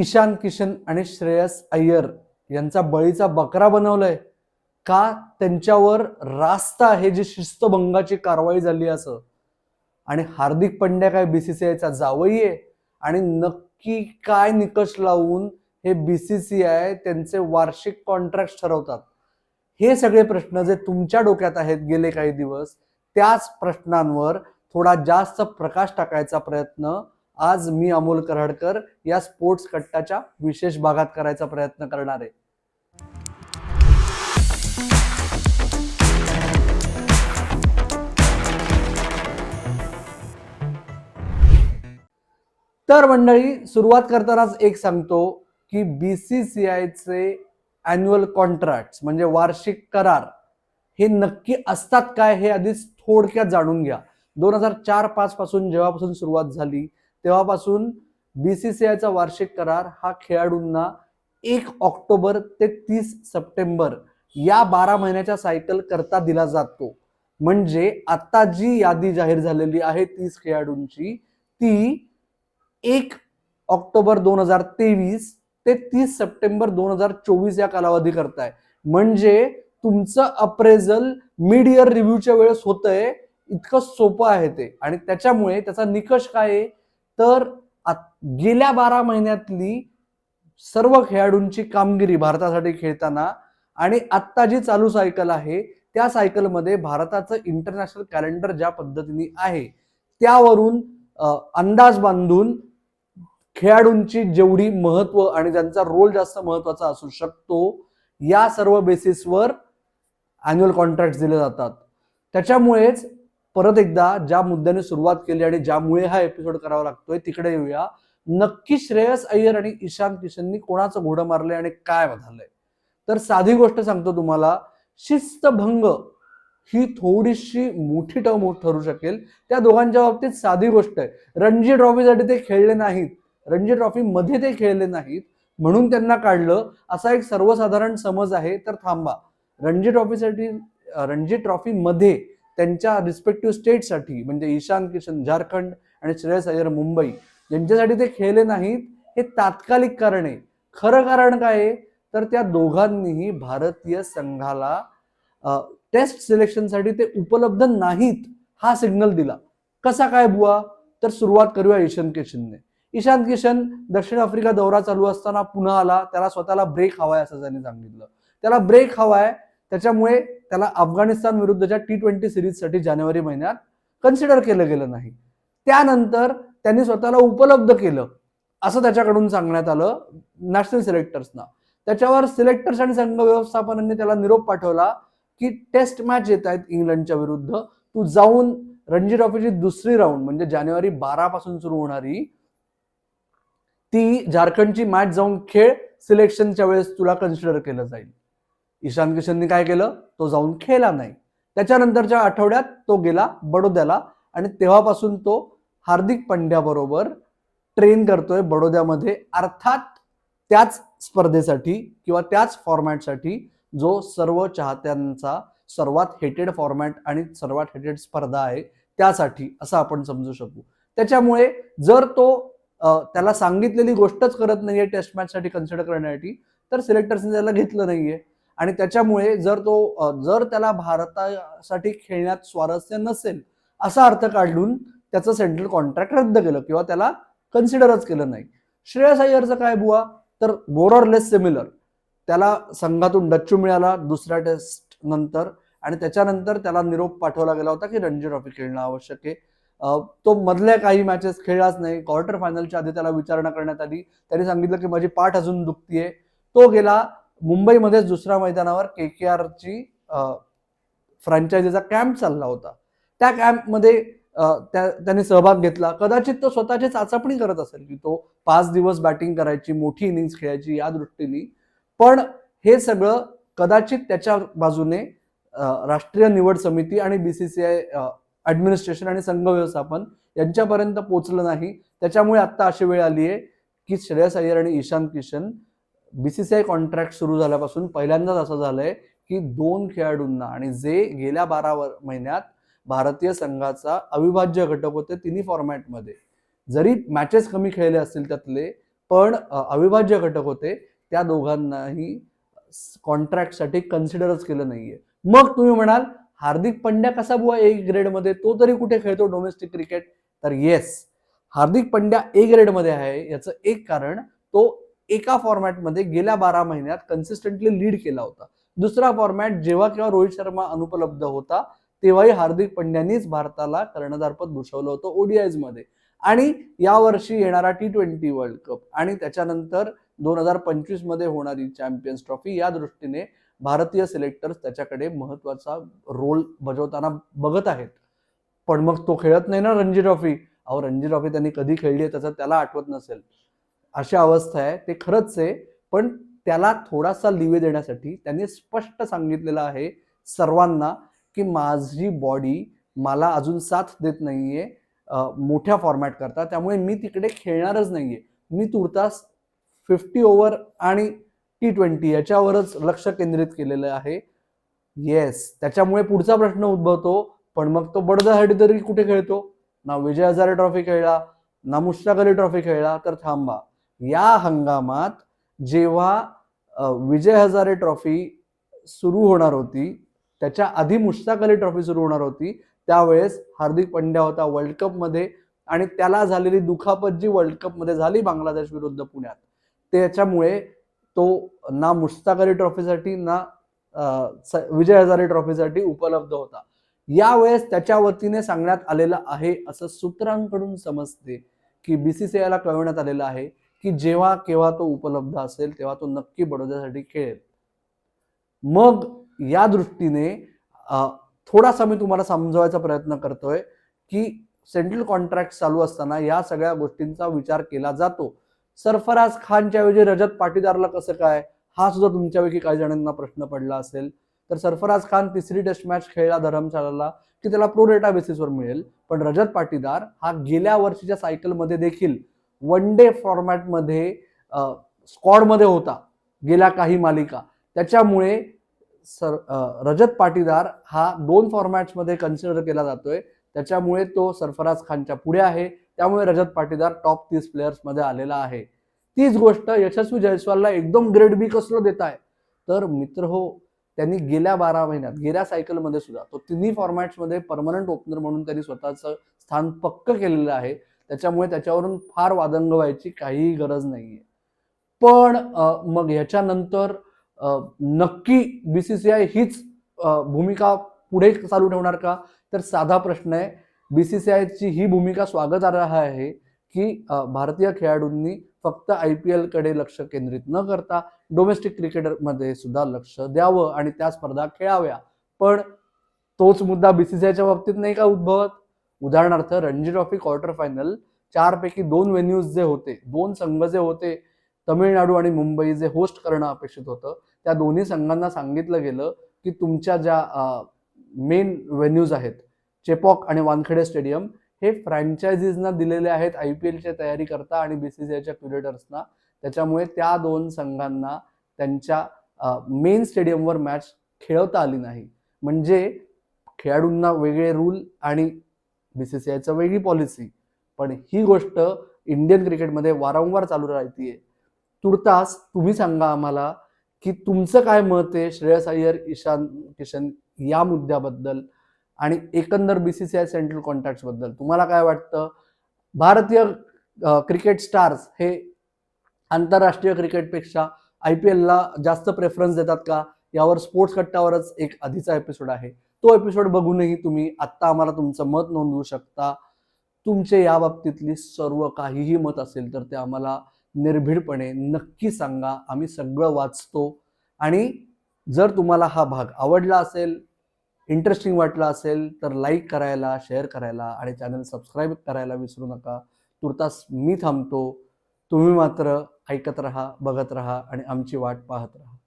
ईशान किशन आणि श्रेयस अय्यर यांचा बळीचा बकरा बनवलाय. का त्यांच्यावर रास्त आहे जी शिस्तभंगाची कारवाई झाली असं? आणि हार्दिक पंड्या काय बीसीसीआयचा जावई आहे? आणि नक्की काय निकष लावून हे बीसीसीआय त्यांचे वार्षिक कॉन्ट्रॅक्ट ठरवतात? हे सगळे प्रश्न जे तुमच्या डोक्यात आहेत गेले काही दिवस त्याच प्रश्नांवर थोडा जास्त प्रकाश टाकायचा प्रयत्न आज मी अमोल कराडकर या स्पोर्ट्स कट्टाच्या विशेष भागात करायचा प्रयत्न करणार आहे. तर मंडळी सुरुवात करतानाच एक सांगतो की बीसीसीआयचे अॅन्युअल कॉन्ट्रॅक्ट म्हणजे वार्षिक करार हे नक्की असतात काय हे आधीच थोडक्यात जाणून घ्या. दोन हजार चार पाच पासून जेव्हापासून सुरुवात झाली तेव्हापासून बीसीसीआयचा वार्षिक करार हा खेळाडूंना एक ऑक्टोबर ते तीस सप्टेंबर या बारा महिन्याच्या सायकल करता दिला जातो. म्हणजे आता जी यादी जाहीर झालेली आहे तीस खेळाडूंची ती एक ऑक्टोबर दोन हजार तेवीस ते तीस सप्टेंबर दोन हजार चोवीस या कालावधी करताय. म्हणजे तुमचं अप्रेझल मिड इयर रिव्ह्यूच्या वेळेस होतंय इतकं सोपं आहे ते. आणि त्याच्यामुळे त्याचा निकष काय आहे? तर आत- गेल्या बारा महिन्यातली सर्व खेळाडूंची कामगिरी भारतासाठी खेळताना आणि आत्ता जी चालू सायकल आहे त्या सायकलमध्ये भारताचं इंटरनॅशनल कॅलेंडर ज्या पद्धतीने आहे त्यावरून अंदाज बांधून खेळाडूंची जेवढी महत्त्व आणि त्यांचा रोल जास्त महत्त्वाचा असू शकतो या सर्व बेसिसवर अॅन्युअल कॉन्ट्रॅक्ट दिले जातात. त्याच्यामुळेच परत एकदा ज्या मुद्द्याने सुरुवात केली आणि ज्यामुळे हा एपिसोड करावा लागतोय तिकडे येऊया. नक्की श्रेयस अय्यर आणि ईशान किशननी कोणाचं घोडं मारलंय आणि काय बदललंय? तर साधी गोष्ट सांगतो तुम्हाला शिस्तभंग ही थोडीशी मोठी टर्म ठरू शकेल. त्या दोघांच्या बाबतीत साधी गोष्ट आहे. रणजी ट्रॉफीसाठी ते खेळले नाहीत. रणजी ट्रॉफी मध्ये ते खेळले नाहीत. म्हणून त्यांना काढलं. असा एक सर्वसाधारण समज आहे. तर थांबा. रणजी ट्रॉफीसाठी रणजी ट्रॉफीमध्ये त्यांच्या रिस्पेक्टिव्ह स्टेटसाठी म्हणजे ईशान किशन झारखंड आणि श्रेयस अय्यर मुंबई यांच्यासाठी ते खेळले नाहीत. हे तात्कालिक कारण आहे. खरं कारण काय आहे? तर त्या दोघांनीही भारतीय संघाला टेस्ट सिलेक्शनसाठी ते उपलब्ध नाहीत हा सिग्नल दिला. कसा काय बुवा? तर सुरुवात करूया ईशान किशनने. ईशान किशन दक्षिण आफ्रिका दौरा चालू असताना पुन्हा आला. त्याला स्वतःला ब्रेक हवाय असं त्यांनी सांगितलं. त्याला ब्रेक हवाय त्याच्यामुळे त्याला अफगाणिस्तान विरुद्धच्या टी ट्वेंटी सिरीजसाठी जानेवारी महिन्यात कन्सिडर केलं गेलं नाही. त्यानंतर त्यांनी स्वतःला उपलब्ध केलं असं त्याच्याकडून सांगण्यात आलं नॅशनल सिलेक्टर्सना त्याच्यावर सिलेक्टर्स आणि संघ व्यवस्थापनांनी त्याला निरोप पाठवला की टेस्ट मॅच येत आहेत इंग्लंडच्या विरुद्ध. तू जाऊन रणजी ट्रॉफीची दुसरी राऊंड म्हणजे जानेवारी बारा पासून सुरू होणारी ती झारखंडची मॅच जाऊन खेळ सिलेक्शनच्या वेळेस तुला कन्सिडर केलं जाईल. ईशान किशननी काय केलं? तो जाऊन खेळला नाही. त्याच्यानंतरच्या आठवड्यात तो गेला बडोद्याला आणि तेव्हापासून तो हार्दिक पंड्याबरोबर ट्रेन करतोय बडोद्यामध्ये. अर्थात त्याच स्पर्धेसाठी किंवा त्याच फॉर्मॅटसाठी जो सर्व चाहत्यांचा सर्वात हेटेड फॉर्मॅट आणि सर्वात हेटेड स्पर्धा आहे त्यासाठी असं आपण समजू शकू. त्याच्यामुळे जर तो त्याला सांगितलेली गोष्टच करत नाहीये टेस्ट मॅचसाठी कन्सिडर करण्यासाठी तर सिलेक्टर्सने त्याला घेतलं नाहीये. आणि त्याच्यामुळे जर तो जर त्याला भारतासाठी खेळण्यात स्वारस्य नसेल असा अर्थ काढून त्याचं सेंट्रल कॉन्ट्रॅक्ट रद्द केलं किंवा त्याला कन्सिडरच केलं नाही. श्रेयस अय्यरचं काय बुवा? तर मोर लेस सिमिलर त्याला संघातून डच्चू मिळाला दुसऱ्या टेस्ट नंतर आणि त्याच्यानंतर त्याला निरोप पाठवला गेला होता की रणजी ट्रॉफी खेळणं आवश्यक आहे. तो मधल्या काही मॅचेस खेळलाच नाही. क्वार्टर फायनलच्या आधी त्याला विचारणा करण्यात आली. त्यांनी सांगितलं की माझी पाठ अजून दुखतीये. तो गेला. मुंबईमध्येच दुसऱ्या मैदानावर के के आरची फ्रँचायझीचा कॅम्प चालला होता. त्या कॅम्पमध्ये त्या त्याने सहभाग घेतला. कदाचित तो स्वतःची चाचपणी करत असेल की तो पाच दिवस बॅटिंग करायची मोठी इनिंग्स खेळायची या दृष्टीने. पण हे सगळं कदाचित त्याच्या बाजूने राष्ट्रीय निवड समिती आणि B C C I administration आणि संघ व्यवस्थापन यांच्यापर्यंत पोचलं नाही. त्याच्यामुळे आत्ता अशी वेळ आली आहे की श्रेयस अय्यर आणि Ishan Kishan B C C I contract सुरू झाल्यापासून पहिल्यांदाच असं झालंय की दोन खेळाडूंना आणि जे गेल्या बारा वर- महिन्यात भारतीय संघाचा अविभाज्य घटक होते तिन्ही फॉर्मॅटमध्ये जरी मॅचेस कमी खेळले असतील त्यातले पण अविभाज्य घटक होते त्या दोघांनाही कॉन्ट्रॅक्टसाठी कन्सिडरच केलं नाहीये. मग तुम्ही म्हणाल हार्दिक पंड्या कसा बुवा ए ग्रेडमध्ये तो तरी कुठे खेळतो डोमेस्टिक क्रिकेट तर येस हार्दिक पंड्या ए ग्रेडमध्ये आहे याचं एक कारण तो एका फॉर्मॅटमध्ये गेल्या बारा महिन्यात कन्सिस्टंटली लीड केला होता. दुसरा फॉर्मॅट जेव्हा केव्हा रोहित शर्मा अनुपलब्ध होता तेव्हाही हार्दिक पंड्यांनीच भारताला कर्णधारपद भूषवलं होतं ओडीआयजमध्ये. आणि यावर्षी येणारा टी ट्वेंटी वर्ल्ड कप आणि त्याच्यानंतर दोन हजार पंचवीसमध्ये होणारी चॅम्पियन्स ट्रॉफी या दृष्टीने भारतीय सिलेक्टर्स त्याच्याकडे महत्त्वाचा रोल बजावताना बघत आहेत. पण मग तो खेळत नाही ना रणजी ट्रॉफी. अहो रणजी ट्रॉफी त्यांनी कधी खेळली आहे त्याचं त्याला आठवत नसेल. अशा अवस्था आहे. ते खरंच आहे पण त्याला थोडासा लिवे देण्यासाठी त्यांनी स्पष्ट सांगितलेलं आहे सर्वांना की माझी बॉडी मला अजून साथ देत नाहीये आहे मोठ्या फॉर्मॅट करता. त्यामुळे मी तिकडे खेळणारच नाहीये. मी तुर्तास फिफ्टी ओव्हर आणि टी ट्वेंटी याच्यावरच लक्ष केंद्रित केलेलं आहे. येस त्याच्यामुळे पुढचा प्रश्न उद्भवतो पण मग तो बडदासाठी तरी कुठे खेळतो? ना विजय हजारे ट्रॉफी खेळला ना मुश्ताक अली ट्रॉफी खेळला तर थांबा. या हंगामात जेव्हा विजय हजारे ट्रॉफी सुरू होणार होती त्याच्या आधी मुश्ताक अली ट्रॉफी सुरू होणार होती त्यावेळेस हार्दिक पंड्या होता वर्ल्ड कपमध्ये आणि त्याला झालेली दुखापत जी वर्ल्ड कपमध्ये झाली बांगलादेश विरुद्ध पुण्यात. त्याच्यामुळे तो ना मुश्ताक अली ट्रॉफीसाठी ना स- विजय हजारे ट्रॉफीसाठी उपलब्ध होता. यावेळेस त्याच्या वतीने सांगण्यात आलेलं आहे असं सूत्रांकडून समजते की बीसीसीआयला कळवण्यात आलेलं आहे की जेव्हा केव्हा तो उपलब्ध असेल तेव्हा तो नक्की बडोद्यासाठी खेळेल. मग या दृष्टीने थोडासा मी तुम्हाला समजवायचा प्रयत्न करतोय की सेंट्रल कॉन्ट्रॅक्ट चालू असताना या सगळ्या गोष्टींचा विचार केला जातो. सरफराज खानच्या ऐवजी रजत पाटीदारला कसं काय? हा सुद्धा तुमच्यापैकी काही जणांना प्रश्न पडला असेल. तर सरफराज खान तिसरी टेस्ट मॅच खेळला धरमशालाला की त्याला प्रो डेटा बेसिसवर मिळेल. पण रजत पाटीदार हा गेल्या वर्षीच्या सायकलमध्ये देखील वन डे फॉर्मॅटमध्ये स्क्वॉडमध्ये होता गेल्या काही मालिका. त्याच्यामुळे सर रजत पाटीदार हा दोन फॉर्मॅट्समध्ये कन्सिडर केला जातोय. त्याच्यामुळे तो सरफराज खानच्या पुढे आहे. त्यामुळे रजत पाटीदार टॉप तीस प्लेयर्समध्ये आलेला आहे. तीच गोष्ट यशस्वी जयस्वालला एकदम ग्रेड बी कसलं देत आहे. तर मित्र हो त्यांनी गेल्या बारा महिन्यात गेल्या सायकलमध्ये सुद्धा तो तिन्ही फॉर्मॅट्समध्ये परमनंट ओपनर म्हणून त्यांनी स्वतःचं स्थान पक्क केलेलं आहे. त्याच्यामुळे त्याच्यावरून फार वादंग व्हायची काहीही गरज नाहीये. पण मग ह्याच्यानंतर सी सी आय हीच भूमिका पुढे चालू ठेवणार का? तर साधा प्रश्न आहे. बी सी सी आयची ही भूमिका स्वागतार्ह आहे की भारतीय खेळाडूंनी फक्त आय पी एलकडे लक्ष केंद्रित न करता डोमेस्टिक क्रिकेटमध्ये सुद्धा लक्ष द्यावं आणि त्या स्पर्धा खेळाव्या. पण तोच मुद्दा बीसीसीआयच्या बाबतीत नाही का उद्भवत? उदाहरणार्थ रणजी ट्रॉफी क्वार्टर फायनल चारपैकी दोन व्हेन्यूज जे होते दोन संघ जे होते तमिळनाडू आणि मुंबई जे होस्ट करणं अपेक्षित होतं त्या दोन्ही संघांना सांगितलं गेलं की तुमच्या ज्या मेन व्हेन्यूज आहेत चेपॉक आणि वानखेडे स्टेडियम हे फ्रँचायझीजना दिलेले आहेत आय पी एलच्या तयारी करता आणि बीसीसीआयच्या क्युरेटर्सना त्याच्यामुळे त्या दोन संघांना त्यांच्या मेन स्टेडियमवर मॅच खेळवता आली नाही. म्हणजे खेळाडूंना वेगळे रूल आणि बीसीसीआयचं वेगळी पॉलिसी पण ही गोष्ट इंडियन क्रिकेटमध्ये वारंवार चालू राहतीये. तुर्तास तुम्ही सांगा आम्हाला की तुमचं काय मत आहे श्रेयस अय्यर ईशान किशन या मुद्द्याबद्दल आणि एकंदर बीसीसीआय सेंट्रल कॉन्ट्रॅक्टबद्दल. तुम्हाला काय वाटतं? भारतीय क्रिकेट स्टार्स हे आंतरराष्ट्रीय क्रिकेटपेक्षा आय पी एलला जास्त प्रेफरन्स देतात का? यावर स्पोर्ट्स कट्टावरच एक आधीचा एपिसोड आहे. तो एपिसोड बघूनही तुम्ही आत्ता आम्हाला तुमचं मत नोंदवू शकता. तुमचे या बाबतीतली सर्व काहीही मत असेल तर ते आम्हाला निर्भीडपणे नक्की सांगा. आम्ही सगळं वाचतो. आणि जर तुम्हाला हा भाग आवडला असेल इंटरेस्टिंग वाटला असेल तर लाईक करायला शेअर करायला आणि चॅनल सबस्क्राईब करायला विसरू नका. तुर्तास मी थांबतो. तुम्ही मात्र ऐकत राहा बघत राहा आणि आमची वाट पाहत राहा.